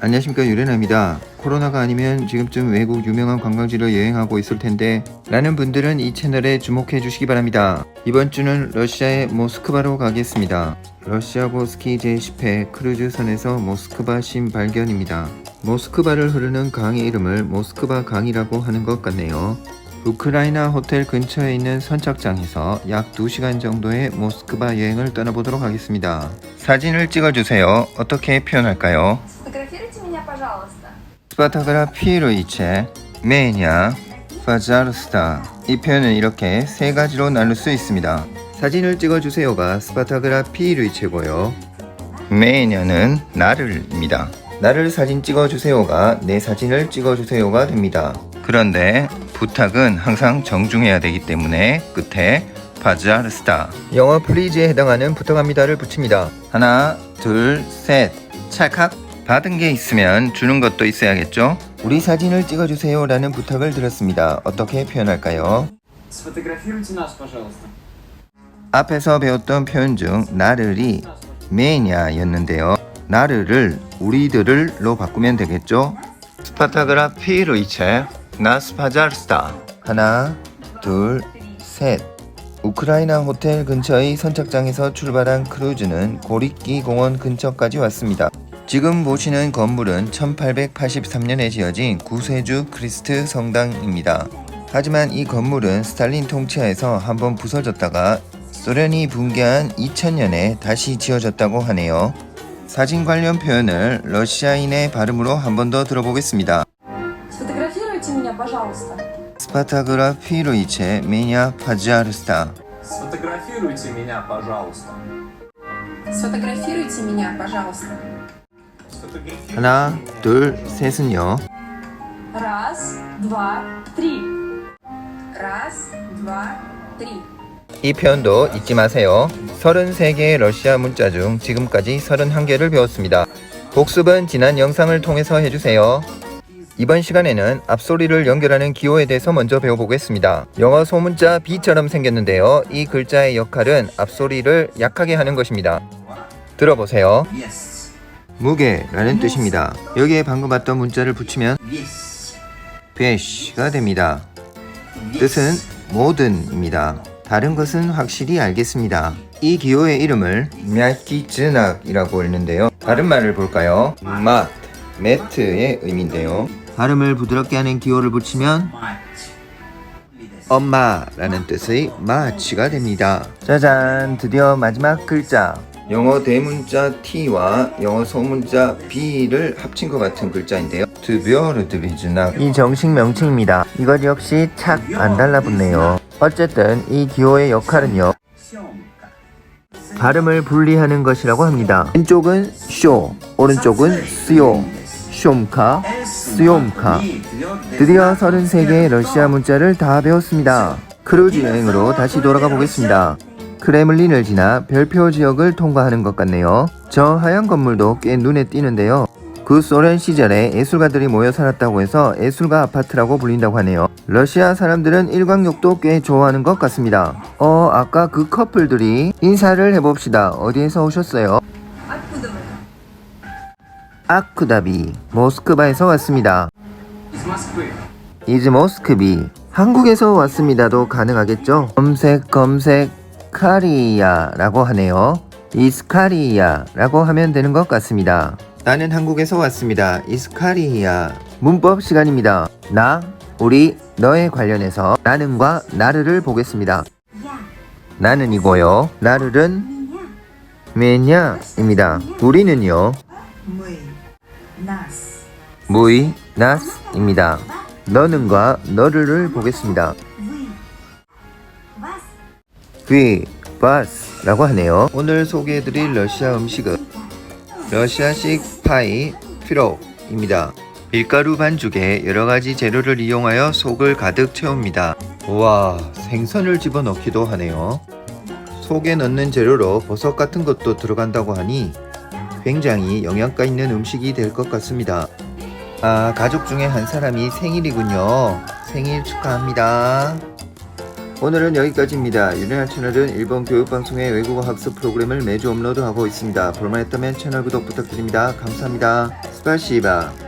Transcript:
안녕하십니까 유레나입니다. 코로나가 아니면 지금쯤 외국 유명한 관광지를 여행하고 있을 텐데 라는 분들은 이 채널에 주목해 주시기 바랍니다. 이번 주는 러시아의 모스크바로 가겠습니다. 러시아고 스키 제10회 크루즈선에서 모스크바 신 발견입니다. 모스크바를 흐르는 강의 이름을 모스크바 강이라고 하는 것 같네요. 우크라이나 호텔 근처에 있는 선착장에서 약 2시간 정도의 모스크바 여행을 떠나보도록 하겠습니다. 사진을 찍어주세요. 어떻게 표현할까요? 스파타그라피에로 이체, 메냐, 파자르스타. 이 표현은 이렇게 세 가지로 나눌 수 있습니다. 사진을 찍어주세요가 스파타그라피에로 이체고요. 메냐는 나를입니다. 나를 사진 찍어주세요가 내 사진을 찍어주세요가 됩니다. 그런데 부탁은 항상 정중해야 되기 때문에 끝에 파자르스타 영어 플리즈에 해당하는 부탁합니다를 붙입니다. 하나, 둘, 셋. 찰칵 받은 게 있으면 주는 것도 있어야겠죠? 우리 사진을 찍어주세요 라는 부탁을 드렸습니다. 어떻게 표현할까요? 앞에서 배웠던 표현 중 나를이 메냐였는데요. 나를을 우리들을로 바꾸면 되겠죠? 스파타그라피로 이체 나스파자르스타 하나 둘셋 우크라이나 호텔 근처의 선착장에서 출발한 크루즈는 고리끼 공원 근처까지 왔습니다. 지금 보시는 건물은 1883년에 지어진 구세주 크리스트 성당입니다. 하지만 이 건물은 스탈린 통치하에서 한번 부서졌다가 소련이 붕괴한 2000년에 다시 지어졌다고 하네요. 사진 관련 표현을 러시아인의 발음으로 한 번 더 들어보겠습니다. 스파타그라피로이체 메냐 파지아르스타 스파타그라피로이체 메냐 파지아르스타 스파타그라피로이체 메냐 파지아르스타 하나 둘 셋은요 Раз, два, три. Раз, два, три. 이 표현도 잊지 마세요 33개의 러시아 문자 중 지금까지 31개를 배웠습니다 복습은 지난 영상을 통해서 해주세요 이번 시간에는 앞소리를 연결하는 기호에 대해서 먼저 배워보겠습니다 영어 소문자 B처럼 생겼는데요 이 글자의 역할은 앞소리를 약하게 하는 것입니다 들어보세요 Yes. 무게라는 뜻입니다. 여기에 방금 봤던 문자를 붙이면 베시가 됩니다. 뜻은 모든입니다. 다른 것은 확실히 알겠습니다. 이 기호의 이름을 냐키즈낙이라고 했는데요. 다른 말을 볼까요? 맛, 매트의 의미인데요. 발음을 부드럽게 하는 기호를 붙이면 엄마라는 뜻의 마치가 됩니다. 짜잔! 드디어 마지막 글자 영어 대문자 T와 영어 소문자 B를 합친 것 같은 글자인데요. 드비어르드비즈나 이 정식 명칭입니다. 이것 역시 착 안 달라붙네요. 어쨌든 이 기호의 역할은요. 발음을 분리하는 것이라고 합니다. 왼쪽은 쇼, 오른쪽은 스요, 쇼카, 스요카. 드디어 33개의 러시아 문자를 다 배웠습니다. 크루즈 여행으로 다시 돌아가 보겠습니다. 크레믈린을 지나 별표 지역을 통과하는 것 같네요. 저 하얀 건물도 꽤 눈에 띄는데요. 그 소련 시절에 예술가들이 모여 살았다고 해서 예술가 아파트라고 불린다고 하네요. 러시아 사람들은 일광욕도 꽤 좋아하는 것 같습니다. 어, 아까 그 커플들이 인사를 해봅시다. 어디에서 오셨어요? 아쿠다비, 모스크바에서 왔습니다. 이즈 모스크비, 한국에서 왔습니다도 가능하겠죠? 검색, 검색, 이스카리아라고 하네요. 이스카리아라고 하면 되는 것 같습니다. 나는 한국에서 왔습니다. 이스카리아. 문법 시간입니다. 나, 우리, 너에 관련해서 나는과 나르를 보겠습니다. 나는이고요. 나르는 메냐입니다. 우리는요. 무이, 나스입니다. 너는과 너를 보겠습니다. 비바스라고 하네요. 오늘 소개해드릴 러시아 음식은 러시아식 파이 피로입니다. 밀가루 반죽에 여러가지 재료를 이용하여 속을 가득 채웁니다. 우와 생선을 집어넣기도 하네요. 속에 넣는 재료로 버섯 같은 것도 들어간다고 하니 굉장히 영양가 있는 음식이 될 것 같습니다. 아 가족 중에 한 사람이 생일이군요. 생일 축하합니다. 오늘은 여기까지입니다. 유리한 채널은 일본 교육방송의 외국어 학습 프로그램을 매주 업로드하고 있습니다. 볼만했다면 채널 구독 부탁드립니다. 감사합니다. 스파시바.